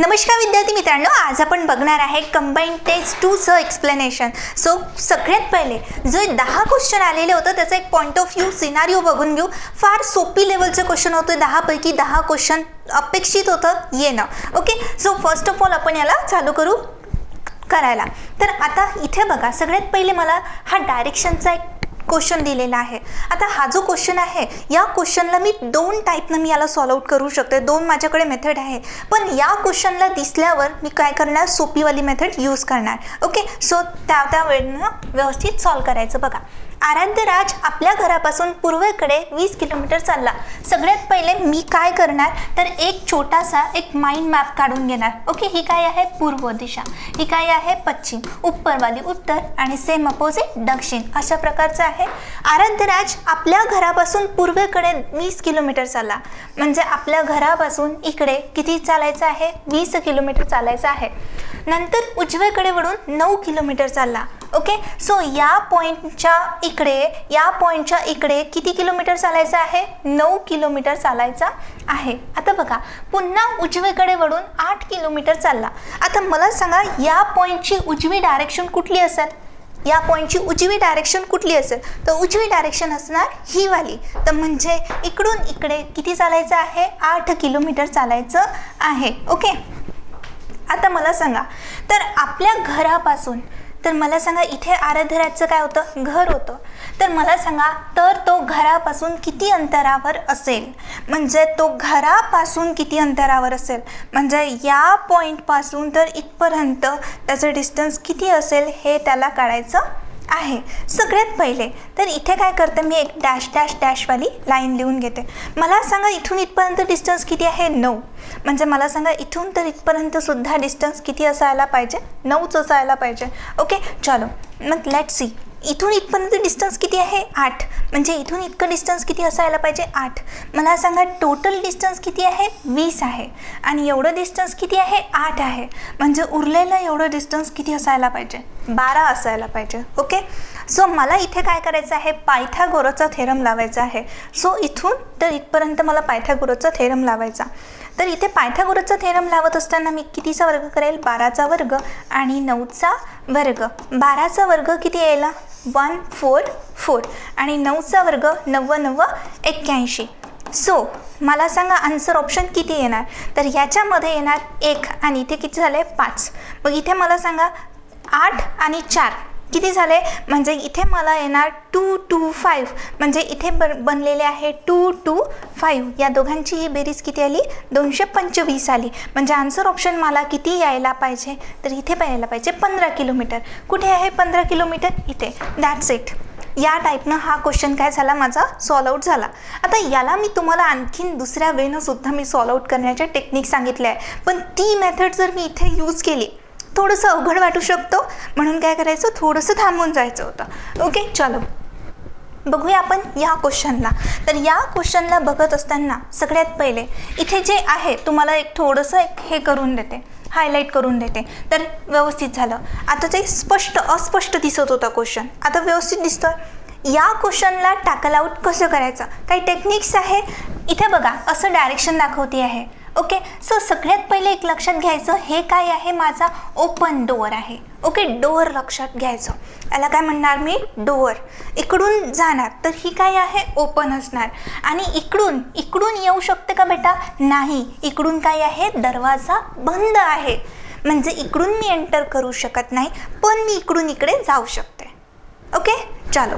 नमस्कार विद्यार्थी मित्रांनो आज आपण बघणार आहे कंबाईन टेस्ट टूचं एक्सप्लेनेशन सो सगळ्यात पहिले जे दहा क्वेश्चन आलेले होतं त्याचा एक पॉईंट ऑफ व्ह्यू सिनारिओ बघून घेऊ. फार सोपी लेवलचं क्वेश्चन होतं दहापैकी दहा क्वेश्चन अपेक्षित होतं येणं. Okay so first of all आपण याला चालू करू करायला. तर आता इथे बघा सगळ्यात पहिले मला हा डायरेक्शनचा एक क्वेश्चन दिलेला आहे. आता हा जो क्वेश्चन आहे या क्वेश्चनला मी दोन टाईपनं मी याला सॉल्व आउट करू शकते. दोन माझ्याकडे मेथड आहे. पण या क्वेश्चनला दिसल्यावर मी काय करणार? सोपीवाली मेथड यूज करणार. ओके सो त्या त्या वेळेनं व्यवस्थित सॉल्व करायचं बघा. आराध्यराज आपल्या घरापासून पूर्वेकडे वीस किलोमीटर चालला. सगळ्यात पहिले मी काय करणार? तर एक छोटासा एक माइंड मॅप काढून घेणार. ओके ही काय आहे? पूर्व दिशा. ही काय आहे? पश्चिम. उपरवाली उत्तर आणि सेम अपोजिट दक्षिण. अशा प्रकारचं आहे. आराध्यराज आपल्या घरापासून पूर्वेकडे वीस किलोमीटर चालला. म्हणजे आपल्या घरापासून इकडे किती चालायचं आहे? वीस किलोमीटर चालायचं आहे. नंतर उजव्याकडे वळून नऊ किलोमीटर चालला. ओके सो या पॉईंटच्या इकडे या पॉईंटच्या इकडे किती किलोमीटर चालायचं आहे? नऊ किलोमीटर चालायचा आहे. आता बघा पुन्हा उजवीकडे वळून आठ किलोमीटर चालला. आता मला सांगा या पॉईंटची उजवी डायरेक्शन कुठली असेल? या पॉईंटची उजवी डायरेक्शन कुठली असेल? तर उजवी डायरेक्शन असणार ही वाली. तर म्हणजे इकडून इकडे किती चालायचं आहे? आठ किलोमीटर चालायचं आहे. ओके आता मला सांगा तर आपल्या घरापासून तर मला सांगा इथे आराधराचं काय होतं? घर होतं. तर मला सांगा तर तो घरापासून किती अंतरावर असेल? म्हणजे तो घरापासून किती अंतरावर असेल? म्हणजे या पॉईंटपासून तर इथपर्यंत त्याचं डिस्टन्स किती असेल हे त्याला काढायचं आहे. सगळ्यात पहिले तर इथे काय करते मी एक डॅश डॅश डॅशवाली लाईन लिहून घेते. मला सांगा इथून इथपर्यंत डिस्टन्स किती आहे? नऊ. म्हणजे मला सांगा इथून तर इथपर्यंत सुद्धा डिस्टन्स किती असायला पाहिजे? नऊच असायला पाहिजे. ओके चलो. मग लेट सी इथून इथपर्यंत डिस्टन्स किती आहे? आठ. म्हणजे इथून इतकं डिस्टन्स किती असायला पाहिजे? आठ. मला सांगा टोटल डिस्टन्स किती आहे? वीस आहे. आणि एवढं डिस्टन्स किती आहे? आठ आहे. म्हणजे उरलेलं एवढं डिस्टन्स किती असायला पाहिजे? बारा असायला पाहिजे. ओके? सो मला इथे काय करायचं आहे? पायथागोरसचा थेरम लावायचा आहे. सो इथून तर इथपर्यंत मला पायथागोरसचा थेरम लावायचा. तर इथे पायथागोरसचा थेरम लावत असताना मी कितीचा वर्ग करेल? बाराचा वर्ग आणि नऊचा वर्ग. बाराचा वर्ग किती यायला? वन फोर फोर आणि नऊचा वर्ग नव्वद नव्वद एक्क्याऐंशी सो मला सांगा आन्सर ऑप्शन किती येणार तर याच्यामध्ये येणार एक आणि इथे किती झालं आहे पाच मग इथे मला सांगा आठ आणि चार किती झाले? म्हणजे इथे मला येणार टू टू फाईव्ह म्हणजे इथे ब बनलेले आहे टू टू फाईव्ह या दोघांची ही बेरीज किती आली? दोनशे पंचवीस आली. म्हणजे आन्सर ऑप्शन मला किती यायला पाहिजे? तर इथे यायला पाहिजे पंधरा किलोमीटर कुठे आहे पंधरा किलोमीटर इथे. दॅट्स इट या टाईपनं हा क्वेश्चन काय झाला? माझा सॉल्व आउट झाला. आता याला मी तुम्हाला आणखीन दुसऱ्या वेनं सुद्धा मी सॉल्व आउट करण्याचे टेक्निक सांगितले आहे. पण ती मेथड जर मी इथे यूज केली थोडंसं अवघड वाटू शकतो. म्हणून काय करायचं? थोडंसं थांबून जायचं होतं. ओके चलो. बघूया आपण या क्वेश्चनला. तर या क्वेश्चनला बघत असताना सगळ्यात पहिले इथे जे आहे तुम्हाला एक थोडंसं एक हे करून देते. हायलाईट करून देते. तर व्यवस्थित झालं. आता ते स्पष्ट अस्पष्ट दिसत होता क्वेश्चन आता व्यवस्थित दिसतोय. या क्वेश्चनला टॅकल आऊट कसं करायचं? काही टेक्निक्स आहे? इथे बघा असं डायरेक्शन दाखवते आहे. ओके सो सगळ्यात पहिले एक लक्षात घ्यायचं हे काय आहे? माझा ओपन डोअर आहे. ओके डोअर लक्षात घ्यायचं. याला काय म्हणणार मी? डोअर इकडून जाणार तर ही काय आहे? ओपन असणार. आणि इकडून इकडून येऊ शकते का बेटा? नाही. इकडून काय आहे? दरवाजा बंद आहे. म्हणजे इकडून मी एंटर करू शकत नाही पण मी इकडून इकडे जाऊ शकते. ओके? चालो.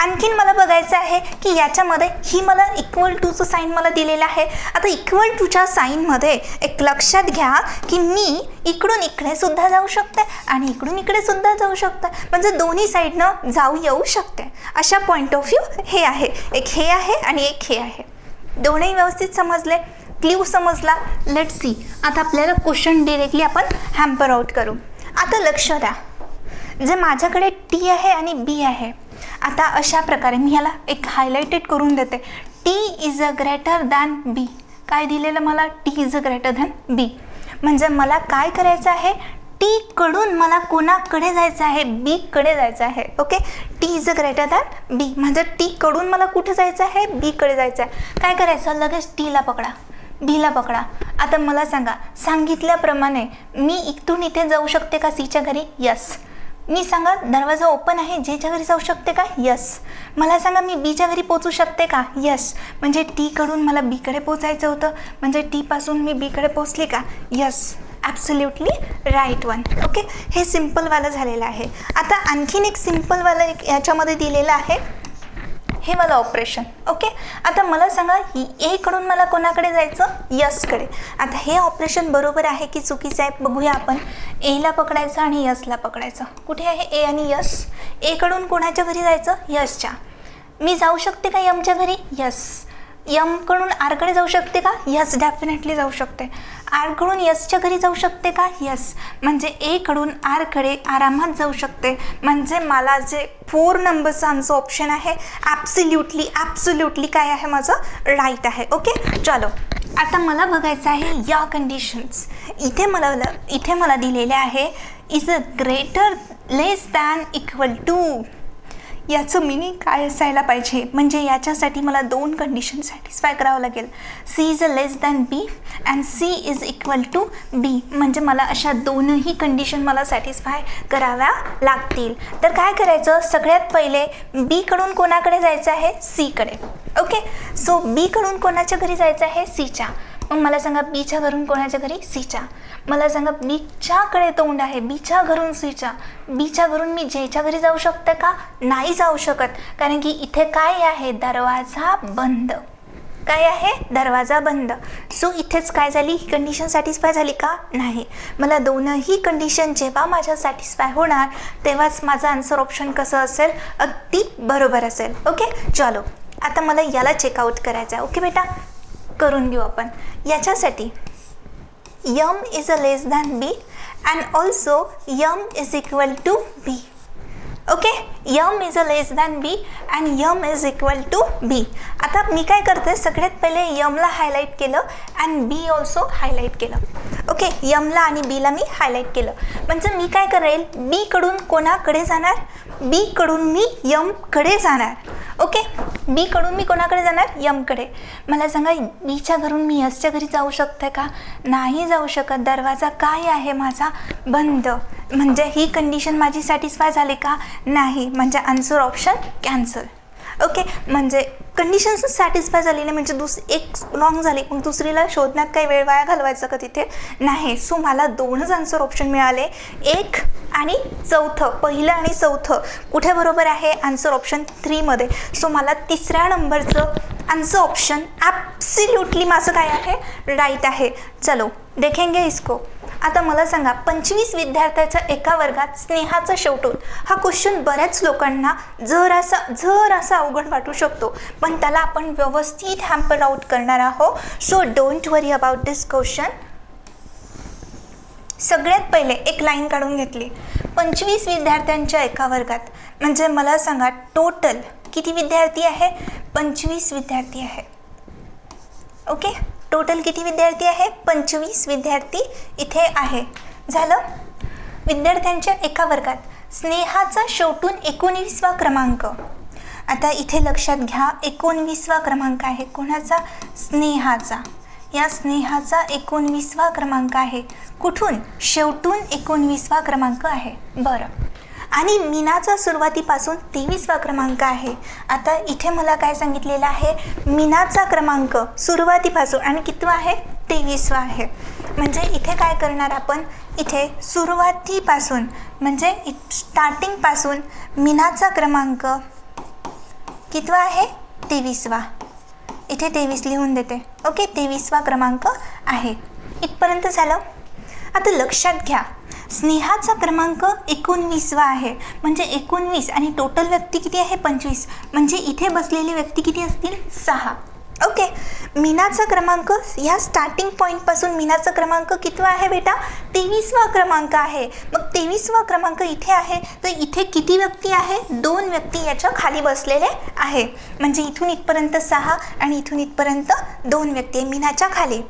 आणखीन मला बघायचं आहे की याच्यामध्ये ही मला इक्वल टूचं साईन मला दिलेलं आहे. आता इक्वल टूच्या साईनमध्ये एक लक्षात घ्या की मी इकडून इकडे सुद्धा जाऊ शकते आणि इकडून इकडे सुद्धा जाऊ शकते. म्हणजे दोन्ही साईडनं जाऊ येऊ शकते. अशा पॉईंट ऑफ व्ह्यू हे आहे. एक हे आहे आणि एक हे आहे. दोन्ही व्यवस्थित समजले? क्ल्यू समजला? लेट सी आता आपल्याला क्वेश्चन डिरेक्टली आपण हॅम्पर आउट करू. आता लक्ष द्या. जे माझ्याकडे टी आहे आणि बी आहे. आता अशा प्रकारे मी ह्याला एक हायलाइटेड करून देते. T is a greater than B काय दिलेलं मला? T is a greater than B म्हणजे मला काय करायचं आहे? टी कडून मला कोणाकडे जायचं आहे? बी कडे जायचं आहे. Okay T is a greater than B म्हणजे टी कडून मला कुठे जायचं आहे? बी कडे जायचं आहे. काय करायचं? लगेच टीला पकडा. बीला पकडा. आता मला सांगा. सांगितल्याप्रमाणे मी इथून इथे जाऊ शकते का सीच्या घरी? यस मी सांगा दरवाजा ओपन आहे जेच्या घरी जाऊ शकते का? यस मला सांगा मी बीच्या घरी पोचू शकते का? यस म्हणजे टीकडून मला बीकडे पोचायचं होतं. म्हणजे टीपासून मी बीकडे पोचले का? Yes absolutely right one okay हे सिम्पलवालं झालेलं आहे. आता आणखीन एक सिम्पलवालं एक याच्यामध्ये दिलेलं आहे. हे मला ऑपरेशन ओके आता मला सांगा एकडून मला कोणाकडे जायचं? यसकडे आता हे ऑपरेशन बरोबर आहे की चुकीचं आहे? बघूया आपण. एला पकडायचं आणि यसला पकडायचं. कुठे आहे ए आणि यस एकडून कोणाच्या घरी जायचं? यसच्या मी जाऊ शकते का यमच्या घरी? यस यमकडून आरकडे जाऊ शकते का? यस डेफिनेटली जाऊ शकते. आरकडून यसच्या घरी जाऊ शकते का? यस म्हणजे एकडून आरकडे आरामात जाऊ शकते. म्हणजे मला जे फोर नंबरचं आमचं ऑप्शन आहे ॲब्सल्युटली ॲब्सल्युटली काय आहे माझं? राईट आहे. ओके चलो. आता मला बघायचं आहे या कंडिशन्स इथे मला इथे मला दिलेले आहे is a greater less than equal to याचं मिनिंग काय असायला पाहिजे? म्हणजे याच्यासाठी मला दोन कंडिशन सॅटिस्फाय करावं लागेल. C is a less than B and C is equal to B म्हणजे मला अशा दोनही कंडिशन मला सॅटिस्फाय कराव्या लागतील. तर काय करायचं? सगळ्यात पहिले बीकडून कोणाकडे जायचं आहे? सीकडे ओके सो बीकडून कोणाच्या घरी जायचं आहे? सीच्या मग मला सांगा बीच्या घरून कोणाच्या घरी? सीच्या. मला सांगा बीच्याकडे तोंड आहे. बीच्या घरून सीच्या. बीच्या घरून मी जेच्या घरी जाऊ शकते का? नाही जाऊ शकत. कारण की इथे काय आहे? दरवाजा बंद. काय आहे? दरवाजा बंद. सो इथेच काय झाली? ही कंडिशन सॅटिस्फाय झाली का? नाही. मला दोनही कंडिशन जेव्हा माझ्या सॅटिस्फाय होणार तेव्हाच माझा आन्सर ऑप्शन कसं असेल? अगदी बरोबर असेल. ओके चलो. आता मला याला चेकआउट करायचं आहे ओके बेटा? करून घेऊ आपण. याच्यासाठी M is a less than B and also M is equal to B. Okay M is a less than B and M is equal to B आता मी काय करते? सगळ्यात पहिले यमला हायलाईट केलं अँड बी ऑल्सो हायलाईट केलं. Okay यमला आणि बीला मी हायलाईट केलं. म्हणजे मी काय करेल? बीकडून कोणाकडे जाणार? बीकडून मी यमकडे जाणार. ओके बीकडून मी कोणाकडे जाणार? यमकडे मला सांगा बीच्या घरून मी यसच्या घरी जाऊ शकते का? नाही जाऊ शकत. दरवाजा काय आहे माझा? बंद. म्हणजे ही कंडिशन माझी सॅटिस्फाय झाली का? नाही. म्हणजे आन्सर ऑप्शन कॅन्सल ओके म्हणजे कंडिशन्स सॅटिस्फाय झाली नाही म्हणजे दुस एक रॉंग झाली मग दुसरीला शोधण्यात काही वेळ वाया घालवायचं का तिथे? नाही. सो मला दोनच आन्सर ऑप्शन मिळाले. एक आणि चौथं. पहिलं आणि चौथं. कुठे बरोबर आहे आन्सर ऑप्शन थ्रीमध्ये सो मला तिसऱ्या नंबरचं आन्सर ऑप्शन ॲप्सिल्युटली माझं काय आहे? राईट आहे. चलो. देखेंगे इसको. आता मला सांगा पंचवीस विद्यार्थ्याच्या एका वर्गात स्नेहाचं शेवटून हा क्वेश्चन बऱ्याच लोकांना जर असा जर असा अवघड वाटू शकतो. पण त्याला आपण व्यवस्थित हॅम्पर आउट करणार आहोत. So don't worry about this question सगळ्यात पहिले एक लाईन काढून घेतली. पंचवीस विद्यार्थ्यांच्या एका वर्गात म्हणजे मला सांगा टोटल किती विद्यार्थी आहे? पंचवीस विद्यार्थी आहे. ओके टोटल किती विद्यार्थी आहे? पंचवीस विद्यार्थी इथे आहे. झालं? विद्यार्थ्यांच्या एका वर्गात स्नेहाचा शेवटून एकोणवीसवा क्रमांक. आता इथे लक्षात घ्या एकोणवीसवा क्रमांक आहे. कोणाचा? स्नेहाचा. या स्नेहाचा एकोणवीसवा क्रमांक आहे. कुठून? शेवटून एकोणवीसवा क्रमांक आहे. बरं. आणि मीनाचा सुरुवातीपासून तेवीसवा क्रमांक आहे. आता इथे मला काय सांगितलेलं आहे? मीनाचा क्रमांक सुरुवातीपासून आणि कितवा आहे? तेवीसवा आहे. म्हणजे इथे काय करणार आपण? इथे सुरुवातीपासून म्हणजे स्टार्टिंगपासून मीनाचा क्रमांक कितवा आहे? तेवीसवा. इथे तेवीस लिहून देते. ओके तेवीसवा क्रमांक आहे. इथपर्यंत झालं. आता लक्षात घ्या. स्नेहाचा क्रमांक एकोणवीसवा आहे. म्हणजे एकोणवीस आणि टोटल व्यक्ती किती आहे? पंचवीस. म्हणजे इथे बसलेली व्यक्ती किती असतील? सहा. ओके मीनाचा क्रमांक ह्या स्टार्टिंग पॉईंटपासून मीनाचा क्रमांक कितवा आहे बेटा? तेवीसवा क्रमांक आहे. मग तेवीसवा क्रमांक इथे आहे. तर इथे किती व्यक्ती आहे? दोन व्यक्ती याच्या खाली बसलेले आहे. म्हणजे इथून इथपर्यंत सहा आणि इथून इथपर्यंत दोन व्यक्ती आहे मीनाच्या खाली.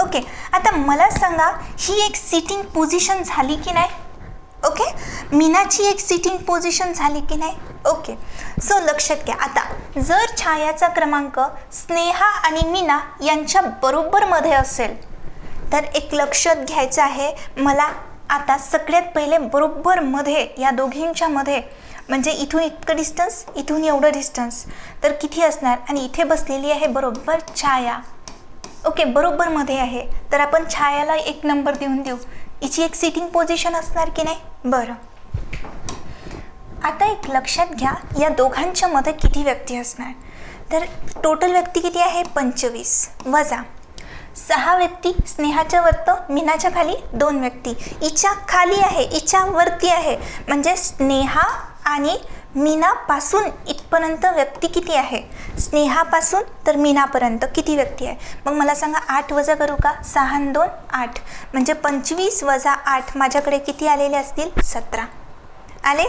ओके आता मला सांगा ही एक सिटिंग पोझिशन झाली की नाही? ओके मीनाची एक सिटिंग पोझिशन झाली की नाही? ओके सो लक्षात घ्या. आता जर छायाचा क्रमांक स्नेहा आणि मीना यांच्या बरोबरमध्ये असेल तर एक लक्षात घ्यायचं आहे मला आता सगळ्यात पहिले बरोबरमध्ये या दोघींच्या मध्ये म्हणजे इथून इतकं डिस्टन्स इथून एवढं डिस्टन्स तर किती असणार? आणि इथे बसलेली आहे बरोबर छाया. ओके बरोबर मध्ये आहे. तर आपण छायाला एक नंबर देऊन देऊ. हिची एक सिटिंग पोझिशन असणार की नाही? बरं. आता एक लक्षात घ्या या दोघांच्या मध्ये किती व्यक्ती असणार? तर टोटल व्यक्ती किती आहे? पंचवीस. वजा. सहा व्यक्ती स्नेहाच्या वरत मीनाच्या खाली दोन व्यक्ती. इच्छा खाली आहे इच्छा वरती आहे. म्हणजे स्नेहा आणि मीनापासून इथपर्यंत व्यक्ती किती आहे? स्नेहापासून तर मीनापर्यंत किती व्यक्ती आहे? मग मला सांगा आठ वजा करू का? सहा दोन आठ. म्हणजे पंचवीस वजा आठ माझ्याकडे किती आलेले असतील? सतरा. आले?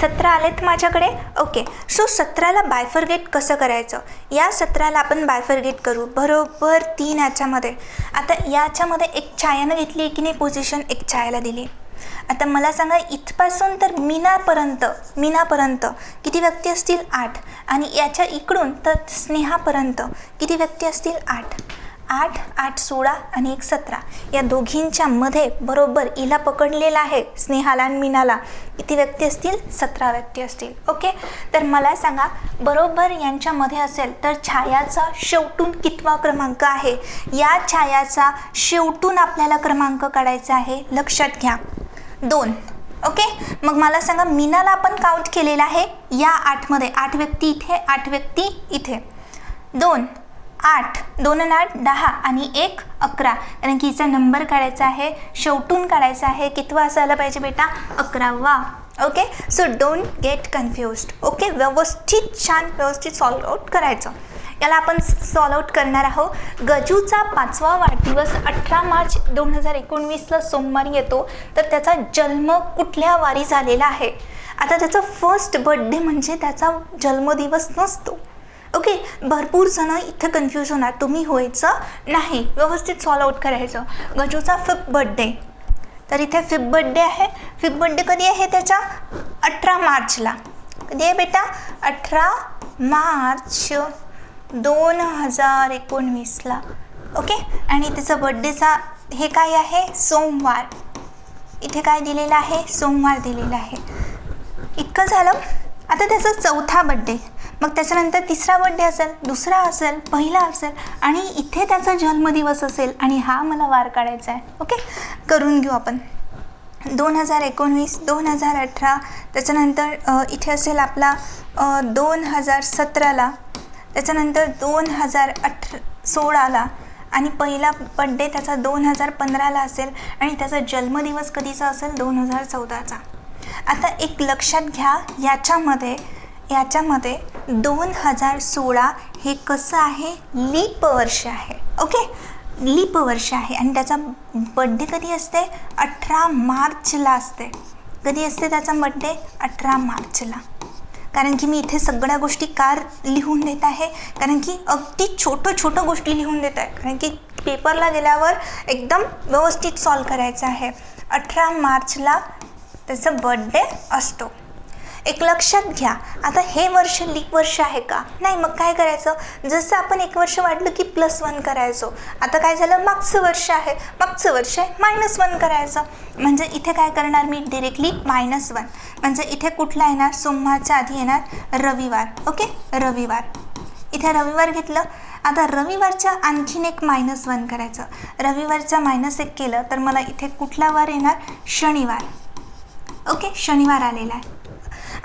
सतरा आलेत माझ्याकडे? ओके. सो सतराला बायफरगेट कसं करायचं? या सतराला आपण बायफरगेट करू. बरोबर तीन याच्यामध्ये. आता याच्यामध्ये एक छायानं घेतली आहे की नाही? पोझिशन एक छायाला दिली. आता मला सांगा इथपासून तर मीनापर्यंत मीनापर्यंत किती व्यक्ती असतील? आठ. आणि याच्या इकडून तर स्नेहापर्यंत किती व्यक्ती असतील? आठ. आठ आठ सोळा आणि एक सतरा. या दोघींच्या मध्ये बरोबर हिला पकडलेला आहे स्नेहाला आणि मीनाला. किती व्यक्ती असतील? सतरा व्यक्ती असतील. ओके? तर मला सांगा बरोबर यांच्यामध्ये असेल तर छायाचा शेवटून कितवा क्रमांक आहे? या छायाचा शेवटून आपल्याला क्रमांक काढायचा आहे. लक्षात घ्या. दोन. ओके? मग मला सांगा मीनाला आपण काउंट केलेला आहे या आठमध्ये. आठ व्यक्ती इथे आठ व्यक्ती इथे. दोन आठ. दोन आणि आठ दहा. आणि एक अकरा. कारण की हिचा नंबर काढायचा आहे शेवटून काढायचा आहे. कितवा असायला पाहिजे बेटा? अकरावा. Okay? So don't get confused okay? व्यवस्थित छान व्यवस्थित सॉल्व आउट करायचं. याला आपण सॉल्व आउट करणार आहोत. गजूचा पाचवा वाढदिवस अठरा मार्च दोन हजार एकोणवीसला सोमवारी येतो. तर त्याचा जन्म कुठल्या वारी झालेला आहे? आता त्याचा फर्स्ट बर्थडे म्हणजे त्याचा जन्मदिवस नसतो. ओके भरपूर जण इथं कन्फ्यूज होणार. तुम्ही व्हायचं नाही. व्यवस्थित सॉल्व आउट करायचं. गजूचा फिफ्थ बर्थडे तर इथे फिफ्थ बर्थडे आहे. फिफ्थ बर्थडे कधी आहे त्याच्या अठरा मार्चला. कधी आहे बेटा? अठरा मार्च दोन हजार एकोणवीसला. ओके? आणि त्याचा बड्डेचा हे काय आहे? सोमवार. इथे काय दिलेलं आहे? सोमवार दिलेलं आहे. इतकं झालं? आता त्याचा चौथा बड्डे मग त्याच्यानंतर तिसरा बड्डे असेल दुसरा असेल पहिला असेल आणि इथे त्याचा जन्मदिवस असेल आणि हा मला वार काढायचा आहे. ओके? करून घेऊ आपण. दोन हजार एकोणवीस दोन हजार अठरा त्याच्यानंतर इथे असेल आपला दोन हजार सतराला. त्याच्यानंतर दोन हजार अठ सोळाला आणि पहिला बड्डे त्याचा दोन हजार पंधराला असेल आणि त्याचा जन्मदिवस कधीचा असेल? दोन हजार चौदाचा. आता एक लक्षात घ्या याच्यामध्ये याच्यामध्ये दोन हजार सोळा हे कसं आहे? लीप वर्ष आहे. ओके? लीप वर्ष आहे. आणि त्याचा बड्डे कधी असते? अठरा मार्चला असते. कधी असते त्याचा बड्डे अठरा मार्चला. कारण की मी इथे सगळ्या गोष्टी कार लिहून देत आहे. कारण की अगदी छोटं छोटं गोष्टी लिहून देत आहे. कारण की पेपरला गेल्यावर एकदम व्यवस्थित सॉल्व करायचं आहे. अठरा मार्चला त्याचा बड्डे असतो. एक लक्षात घ्या. आता हे वर्ष लीप वर्ष आहे का? नाही मग काय करायचं? जसं आपण एक वर्ष वाढलं की प्लस वन करायचो. आता काय झालं? मागचं वर्ष आहे. मागचं वर्ष आहे. मायनस वन करायचं. म्हणजे इथे काय करणार मी? डिरेक्टली मायनस वन म्हणजे इथे कुठला येणार? सोमवारच्या आधी येणार रविवार. ओके रविवार. इथे रविवार घेतलं. आता रविवारच्या आणखीन एक मायनस वन करायचं. रविवारचा मायनस एक केलं तर मला इथे कुठला वार येणार? शनिवार. ओके शनिवार आलेला आहे.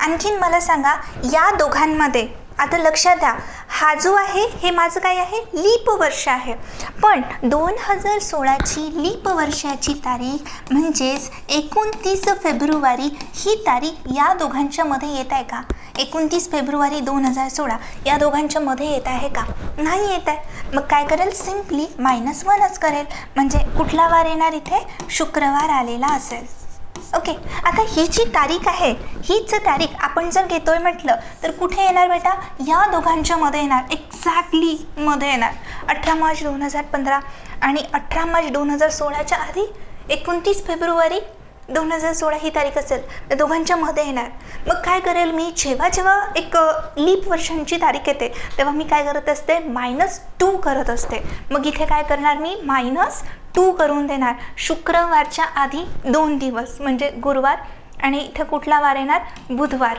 आणखीन मला सांगा या दोघांमध्ये आता लक्षात द्या. हा जो आहे हे माझं काय आहे? लीप वर्ष आहे. पण दोन हजार सोळाची लीप वर्षाची तारीख म्हणजेच एकोणतीस फेब्रुवारी ही तारीख या दोघांच्या मध्ये येत आहे का? एकोणतीस फेब्रुवारी दोन हजार सोळा या दोघांच्या मध्ये येत आहे का? नाही येत आहे. मग काय करेल? सिम्पली मायनस वनच करेल. म्हणजे कुठला वार येणार इथे? शुक्रवार आलेला असेल. ओके आता ही जी तारीख आहे हीच तारीख आपण जर घेतोय म्हटलं तर कुठे येणार बेटा? या दोघांच्या मध्ये येणार एक्झॅक्टली मध्ये येणार. अठरा मार्च दोन हजार पंधरा आणि अठरा मार्च दोन हजार सोळाच्या आधी एकोणतीस फेब्रुवारी दोन हजार सोळा ही तारीख असेल तर दोघांच्या मध्ये येणार. मग काय करेल मी? जेव्हा जेव्हा एक लीप वर्षांची तारीख येते तेव्हा मी काय करत असते? मायनस टू करत असते. मग इथे काय करणार मी? मायनस तू करून देणार. शुक्रवारच्या आधी दोन दिवस म्हणजे गुरुवार आणि इथे कुठला वार येणार? बुधवार.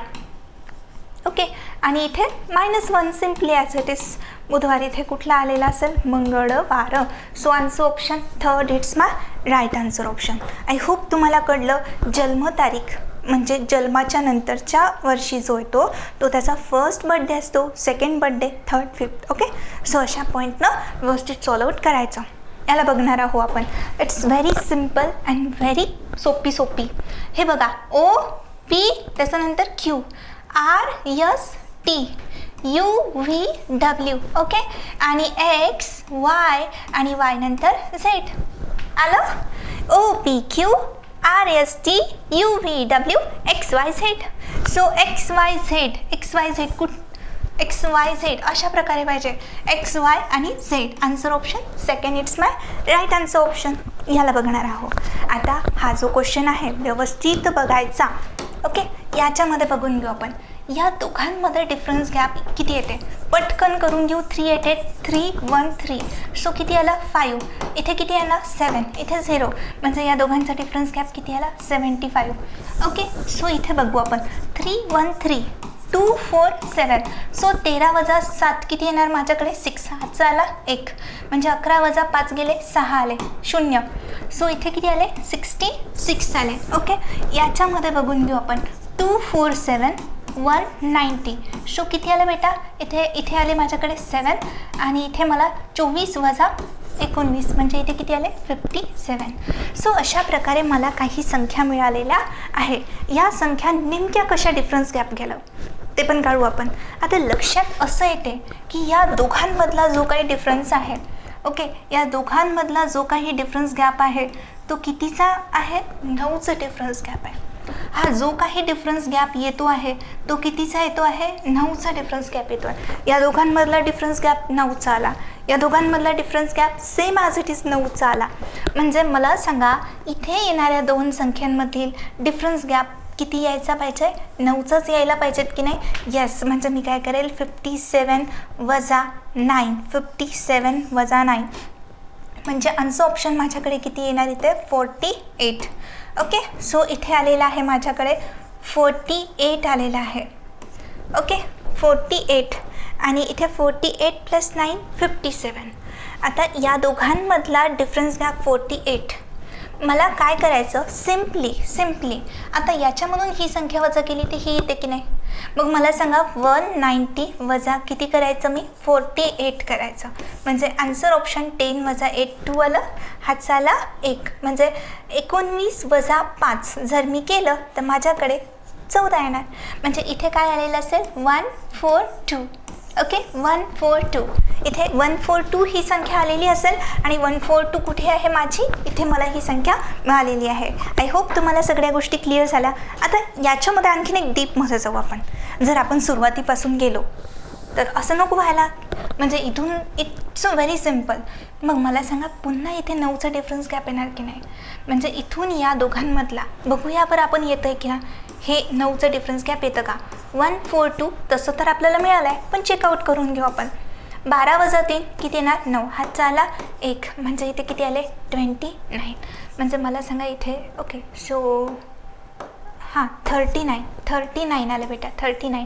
ओके? आणि इथे minus one simply as it is बुधवार इथे कुठला आलेला असेल? मंगळवार. So answer option third it's my right answer option I hope तुम्हाला कळलं. जन्मतारीख म्हणजे जन्माच्या नंतरच्या वर्षी जो येतो तो त्याचा फर्स्ट बड्डे असतो second birthday third fifth okay? So अशा पॉईंटनं व्यवस्थित सॉल्व आउट करायचं. याला बघणार आहो आपण. It's very simple and very सोपी सोपी. हे बघा ओ पी त्याच्यानंतर Q R S T U V W okay आणि एक्स वाय आणि वाय नंतर झेड आलं? O P Q R S T U V W X Y Z so X Y Z X Y Z कुठ? X Y Z अशा प्रकारे पाहिजे. X Y आणि Z answer option second it's my right answer option ह्याला बघणार आहोत. आता हा जो क्वेश्चन आहे व्यवस्थित बघायचा. ओके याच्यामध्ये बघून घेऊ आपण. या दोघांमध्ये डिफरन्स गॅप किती येते? पटकन करून घेऊ. Three eight eight three one three so किती आला? फाईव्ह इथे किती आला? सेवन इथे झिरो म्हणजे या दोघांचा डिफरन्स गॅप किती आला? सेवन्टी फाईव्ह ओके सो इथे बघू आपण. Three one three two four seven so तेरा वजा सात किती येणार माझ्याकडे? सिक्स हातचा आला एक. म्हणजे अकरा वजा पाच गेले सहा आले. शून्य. सो इथे किती आले? सिक्स्टी सिक्स आले. ओके याच्यामध्ये बघून घेऊ आपण. Two four seven one ninety so किती आलं बेटा? इथे इथे आले माझ्याकडे सेवन आणि इथे मला चोवीस वजा एकोणवीस. म्हणजे इथे किती आले? फिफ्टी सेवन सो अशा प्रकारे मला काही संख्या मिळालेल्या आहे. या संख्या नेमक्या कशा डिफरन्स गॅप गेलं? ते पण काढू आपण. आता लक्षात असं येते की या दोघांमधला जो काही डिफरन्स आहे ओके या दोघांमधला जो काही डिफरन्स गॅप आहे तो कितीचा आहे? नऊचा डिफरन्स गॅप आहे. हा जो काही डिफरन्स गॅप येतो आहे तो कितीचा येतो आहे? नऊचा डिफरन्स गॅप येतो आहे. या दोघांमधला डिफरन्स गॅप नऊचा आला. या दोघांमधला difference gap same as it is नऊचा आला. म्हणजे मला सांगा इथे येणाऱ्या दोन संख्यांमधील डिफरन्स गॅप किती यायचा पाहिजे? नऊचाच यायला पाहिजेत की नाही? येस म्हणजे मी काय करेल? फिफ्टी सेवन वजा नाईन फिफ्टी सेवन वजा नाईन म्हणजे आन्सर ऑप्शन माझ्याकडे किती येणार इथे? फोर्टी एट ओके सो इथे आलेलं आहे माझ्याकडे. फोर्टी एट आलेलं आहे. ओके फोर्टी एट आणि इथे forty eight plus nine fifty seven आता या दोघांमधला डिफरन्स घ्या फोर्टी एट मला काय करायचं? सिम्पली सिम्पली आता याच्यामधून ही संख्या वजा केली ती ही येते की नाही? मग मला सांगा वन नाईंटी वजा किती करायचं मी? फोर्टी एट करायचं. म्हणजे आन्सर ऑप्शन टेन वजा एट टू आलं. हातचा आला एक. म्हणजे एकोणवीस वजा पाच. जर मी केलं तर माझ्याकडे चौदा येणार. म्हणजे इथे काय आलेलं असेल? One four two okay one four two इथे वन फोर टू ही संख्या आलेली असेल आणि वन फोर टू कुठे आहे माझी? इथे मला ही संख्या मिळालेली आहे. आय होप तुम्हाला सगळ्या गोष्टी क्लिअर झाल्या. आता याच्यामध्ये आणखीन एक डीपमध्ये जाऊ आपण. जर आपण सुरुवातीपासून गेलो तर असं नको व्हायला. म्हणजे इथून इट्स व्हेरी सिंपल मग मला सांगा पुन्हा इथे नऊचा डिफरन्स गॅप येणार की नाही? म्हणजे इथून या दोघांमधला बघूया बरं आपण येतं आहे की ना हे नऊचं डिफरन्स गॅप येतं का? वन फोर टू तसं तर आपल्याला मिळालं आहे पण चेकआउट करून घेऊ आपण. बारा वजा तीन किती येणार? नऊ. हातचा आला एक. म्हणजे इथे किती आले? ट्वेंटी नाईन म्हणजे मला सांगा इथे ओके सो हां थर्टी नाईन थर्टी नाईन आलं बेटा थर्टी नाईन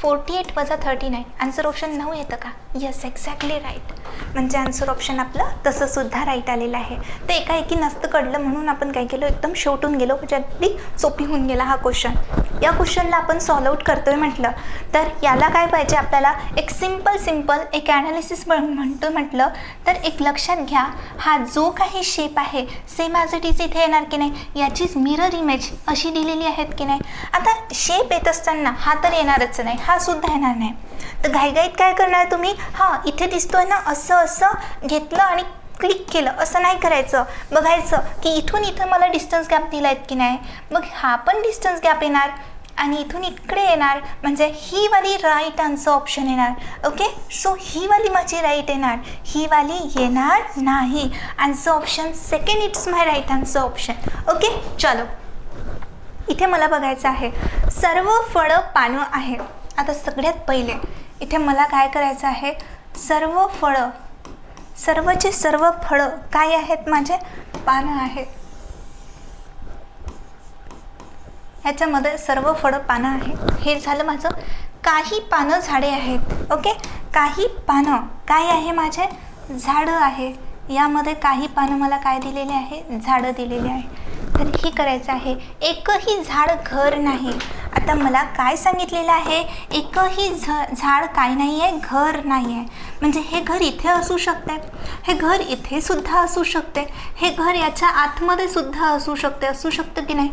फोर्टी एट वजा थर्टी नाईन आन्सर ऑप्शन नऊ येतं का? येस एक्झॅक्टली राईट म्हणजे आन्सर ऑप्शन आपलं तसंसुद्धा राईट आलेलं आहे. ते एकाएकी नसतं कळलं म्हणून आपण काय केलं? एकदम शेवटून गेलो. म्हणजे अगदी सोपी होऊन गेला हा क्वेश्चन या क्वेश्चनला आपण सॉल्व आउट करतोय म्हटलं तर याला काय पाहिजे आपल्याला? एक सिंपल सिंपल एक ॲनालिसिस म्हणतो म्हटलं. तर एक लक्षात घ्या हा जो काही शेप आहे सेम ॲज इट इज इथे येणार की नाही? याचीच मिरर इमेज अशी दिलेली आहेत की नाही? आता शेप येत असताना हा तर येणारच नाही हा सुद्धा येणार नाही. तर घाईघाईत काय करणार तुम्ही? हां इथे दिसतोय ना असं असं घेतलं आणि क्लिक केलं असं नाही करायचं. बघायचं की इथून इथं मला डिस्टन्स गॅप दिला आहेत की नाही. मग हा पण डिस्टन्स गॅप येणार आणि इथून इकडे येणार. म्हणजे ही वाली राईट आन्सर ऑप्शन येणार. ओके सो ही वाली माझी राईट येणार. ही वाली येणार नाही. Answer option second it's my right answer option okay चलो. इथे मला बघायचं आहे. सर्व फळं पानं आहे आता सगळ्यात पहिले इथे मला काय करायचं आहे? सर्व फळं सर्वचे सर्व फळं काय आहेत माझे? पानं आहेत. ह्याच्यामध्ये सर्व फळं पानं आहेत. हे झालं माझं. काही पानं झाडे आहेत. ओके? काही पानं काय आहे माझे? झाडं आहे. यामध्ये काही पानं मला काय दिलेले आहे? झाडं दिलेली आहे. तर करायचं आहे? एकही झाड घर नाही. आता मला काय सांगितलेलं आहे? एकही झ झाड काय नाही आहे घर नाही आहे म्हणजे हे घर इथे असू शकते. हे घर इथे सुद्धा असू शकते. हे घर याच्या आतमध्ये सुद्धा असू शकते. असू शकतं की नाही?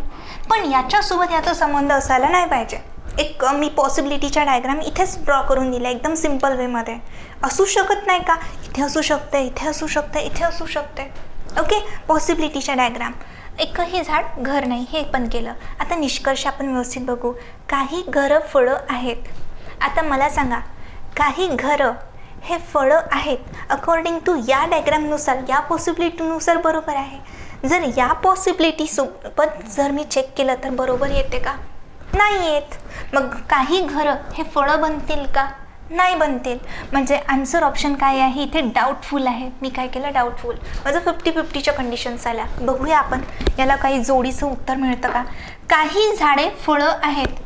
पण याच्यासोबत याचा संबंध असायला नाही पाहिजे. एक मी पॉसिबिलिटीच्या डायग्राम इथेच ड्रॉ करून दिला एकदम सिंपल वेमध्ये असू शकत नाही का? इथे असू शकते इथे असू शकते इथे असू शकते. ओके पॉसिबिलिटीच्या डायग्राम एकही झाड घर नाही हे पण केलं. आता निष्कर्ष आपण व्यवस्थित बघू. काही घरं फळं आहेत. आता मला सांगा काही घरं हे फळं आहेत. अकॉर्डिंग टू या डायग्रामनुसार या पॉसिबिलिटीनुसार बरोबर आहे. जर या पॉसिबिलिटीसोबत जर मी चेक केलं तर बरोबर येते का? नाही येत. मग काही घरं हे फळं बनतील का? नाही बनतील. म्हणजे आन्सर ऑप्शन काय आहे? इथे डाऊटफुल आहे. मी काय केलं? डाऊटफुल माझं फिफ्टी फिफ्टीच्या कंडिशन्स आल्या. बघूया आपण. याला काही जोडीचं उत्तर मिळतं का? काही झाडे फळं आहेत.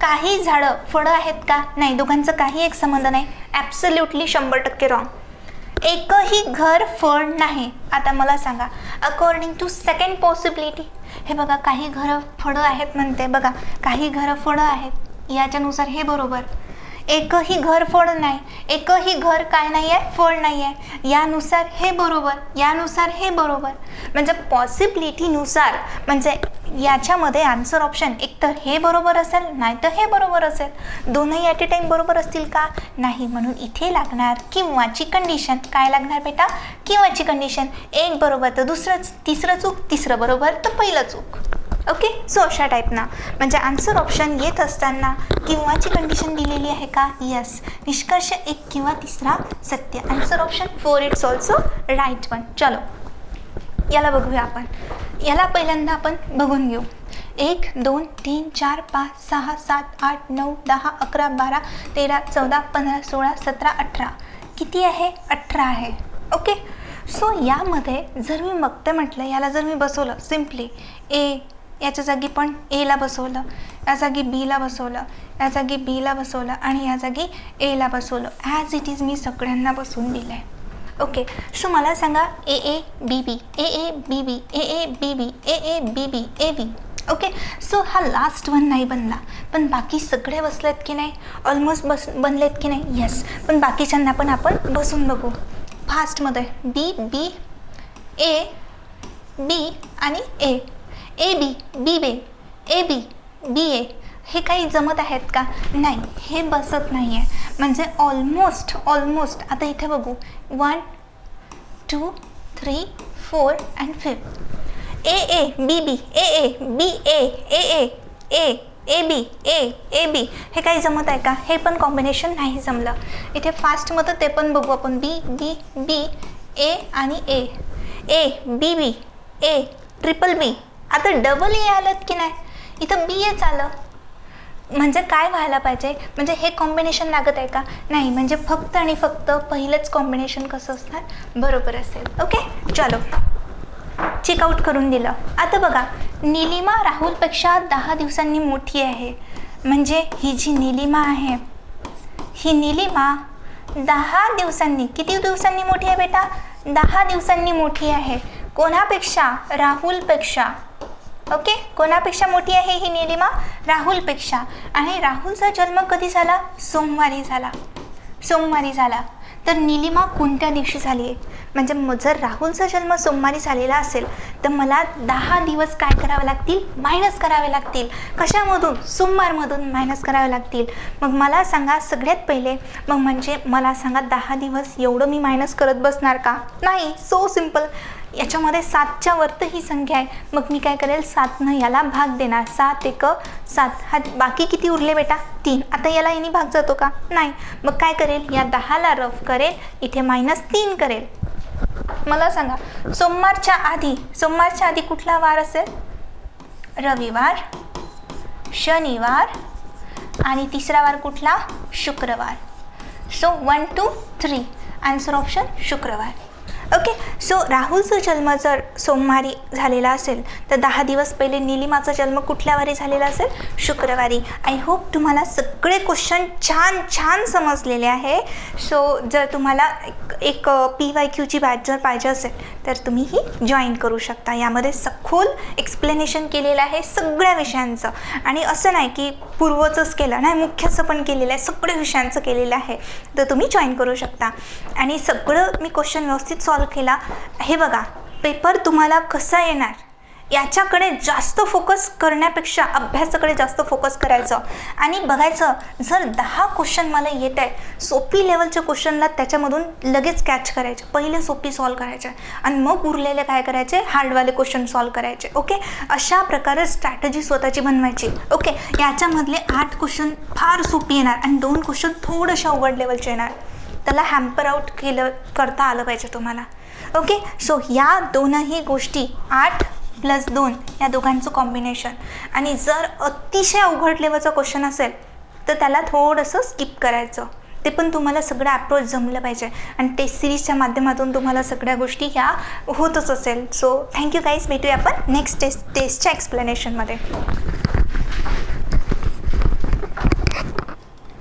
काही झाडं फळं आहेत का? नाही दोघांचं काही एक संबंध नाही. ॲब्सल्युटली शंभर टक्के रॉंग एकही घर फळ नाही. आता मला सांगा अकॉर्डिंग टू सेकंड पॉसिबिलिटी हे बघा काही घरं फळं आहेत म्हणते. बघा काही घरं फळं आहेत. याच्यानुसार हे बरोबर. एकही घर फळ नाही एकही घर काय नाही आहे फळ नाही आहे यानुसार हे बरोबर यानुसार हे बरोबर. म्हणजे पॉसिबिलिटीनुसार म्हणजे याच्यामध्ये आन्सर ऑप्शन एकतर हे बरोबर असेल नाही तर हे बरोबर असेल. दोनही ॲट ए टाईम बरोबर असतील का? नाही म्हणून इथे लागणार किंवाची कंडिशन काय लागणार बेटा? किंवाची कंडिशन एक बरोबर तर दुसरंच तिसरं चूक तिसरं बरोबर तर पहिलं चूक. ओके सो अशा टाईपना म्हणजे आन्सर ऑप्शन येत असताना किंवाची कंडिशन दिलेली आहे का? यस निष्कर्ष एक किंवा तिसरा सत्य. Answer option four it's also right one चलो. याला बघूया आपण. याला पहिल्यांदा आपण बघून घेऊ. एक दोन तीन चार पाच सहा सात आठ नऊ दहा अकरा बारा तेरा चौदा पंधरा सोळा सतरा अठरा. किती आहे? अठरा आहे. ओके सो यामध्ये जर मी मगते म्हटलं याला जर मी बसवलं सिम्पली ए याच्या जागी पण एला बसवलं. या जागी बीला बसवलं. या जागी बीला बसवलं आणि या जागी एला बसवलं. ॲज इट इज मी सगळ्यांना बसवून दिलं आहे ओके सो मला सांगा A A B B A A B B A A B B A A B B A B okay so हा लास्ट वन नाही बनला. पण बाकी सगळे बसलेत की नाही? ऑलमोस्ट बस बनलेत की नाही? येस पण बाकीच्यांना पण आपण बसून बघू. फास्टमध्ये बी बी ए बी आणि ए ए बी बी बे ए बी बी ए हे काही जमत आहेत का? नाही हे बसत नाही आहे म्हणजे ऑलमोस्ट ऑलमोस्ट आता इथे बघू. One two three four and fifth A A B B A A B A A A A A B A A B. हे काही जमत आहे का? हे पण कॉम्बिनेशन नाही जमलं. इथे फास्टमध्ये ते पण बघू आपण. बी बी बी ए आणि ए. A B B A triple बी आता डबल ए आलं की नाही? इथं बी एच आलं म्हणजे काय व्हायला पाहिजे? म्हणजे हे कॉम्बिनेशन लागत आहे का? नाही म्हणजे फक्त आणि फक्त पहिलंच कॉम्बिनेशन कसं असणार? बरोबर असेल. ओके चलो. चेकआउट करून दिलं. आता बघा निलिमा राहुलपेक्षा दहा दिवसांनी मोठी आहे. म्हणजे ही जी निलिमा आहे ही निलिमा दहा दिवसांनी किती दिवसांनी मोठी आहे बेटा? दहा दिवसांनी मोठी आहे. कोणापेक्षा? राहुलपेक्षा. ओके कोणापेक्षा मोठी आहे ही निलिमा? राहुलपेक्षा. आणि राहुलचा जन्म कधी झाला? सोमवारी झाला. सोमवारी झाला. तर निलिमा कोणत्या दिवशी झाली आहे? म्हणजे जर राहुलचा जन्म सोमवारी झालेला असेल तर मला दहा दिवस काय करावे लागतील? मायनस करावे लागतील. कशामधून? सोमवारमधून मायनस करावे लागतील. मग मला सांगा सगळ्यात पहिले. मग म्हणजे मला सांगा दहा दिवस एवढं मी मायनस करत बसणार का? नाही सो सिंपल याच्यामध्ये सातच्या वरत ही संख्या आहे. मग मी काय करेल? सातनं याला भाग देणार. सात एक सात. हा बाकी किती उरले बेटा? तीन. आता याला याने भाग जातो का? नाही. मग काय करेल? या दहाला रफ करेल. इथे मायनस तीन करेल. मला सांगा सोमवारच्या आधी सोमवारच्या आधी कुठला वार असेल? रविवार शनिवार आणि तिसरा वार कुठला? शुक्रवार. So one two three answer option शुक्रवार. ओके सो राहुलचा जन्म जर सोमवारी झालेला असेल तर दहा दिवस पहिले निलिमाचा जन्म कुठल्या वारी झालेला असेल? शुक्रवारी. आय होप तुम्हाला सगळे क्वेश्चन छान छान समजलेले आहे. सो जर तुम्हाला एक- एक पी वाय क्यूची बॅच जर पाहिजे असेल तर तुम्ही ही जॉईन करू शकता. यामध्ये सखोल एक्सप्लेनेशन केलेलं आहे सगळ्या विषयांचं. आणि असं नाही की पूर्वचंच केलं नाही मुख्याचं पण केलेलं आहे सगळ्या विषयांचं केलेलं आहे तर तुम्ही जॉईन करू शकता. आणि सगळं मी क्वेश्चन व्यवस्थित सॉल्व केला हे बघा पेपर तुम्हाला कसा येणार? याच्याकडे जास्त फोकस करण्यापेक्षा अभ्यासाकडे जास्त फोकस करायचं. आणि बघायचं जर दहा क्वेश्चन मला येत आहे सोपी लेवलच्या क्वेश्चनला त्याच्यामधून लगेच कॅच करायचे. पहिले सोपी सॉल्व करायचे. आणि मग उरलेले काय करायचे? हार्डवाले क्वेश्चन सॉल्व करायचे. ओके अशा प्रकारे स्ट्रॅटजी स्वतःची बनवायची. ओके याच्यामधले आठ क्वेश्चन फार सोपी येणार. आणि दोन क्वेश्चन थोडंशा अवघड लेवलचे येणार. त्याला हॅम्पर आउट केलं करता आलं पाहिजे तुम्हाला. ओके सो या दोनही गोष्टी आठ प्लस दोन या दोघांचं कॉम्बिनेशन आणि जर अतिशय अवघड लेवलचा क्वेश्चन असेल तर त्याला थोडंसं स्किप करायचं. ते पण तुम्हाला सगळं अप्रोच जमलं पाहिजे. आणि टेस्ट सिरीजच्या माध्यमातून तुम्हाला सगळ्या गोष्टी ह्या होतच असेल. सो थँक्यू गाईज भेटूया आपण नेक्स्ट टेस्ट टेस्टच्या एक्सप्लेनेशनमध्ये